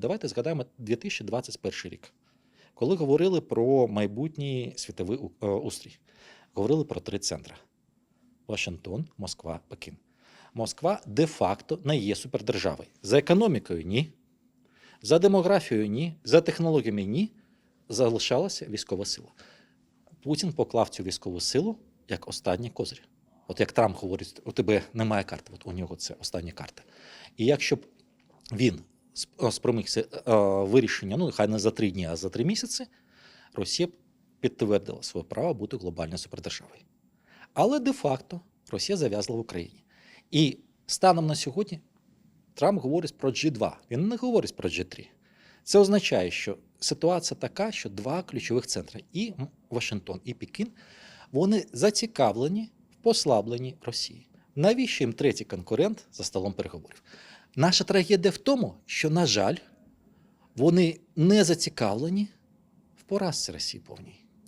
Давайте згадаємо 2021 рік, коли говорили про майбутній світовий е, устрій. Говорили про три центри: Вашингтон, Москва, Пекін. Москва де-факто не є супердержавою. За економікою ні. За демографією ні. За технологіями ні. Залишалася військова сила. Путін поклав цю військову силу як останній козир. От як Трамп говорить, у тебе немає карти, от у нього це остання карта. І якщо б він спромігся е, вирішення, ну хай не за три дні, а за три місяці, Росія підтвердила своє право бути глобальною супердержавою. Але де-факто Росія зав'язла в Україні. І станом на сьогодні Трамп говорить про G2, він не говорить про G3. Це означає, що ситуація така, що два ключових центри і Вашингтон, і Пекін, вони зацікавлені в послабленні Росії. Навіщо їм третій конкурент за столом переговорів? Наша трагедія в тому, що, на жаль, вони не зацікавлені в поразці Росії повній.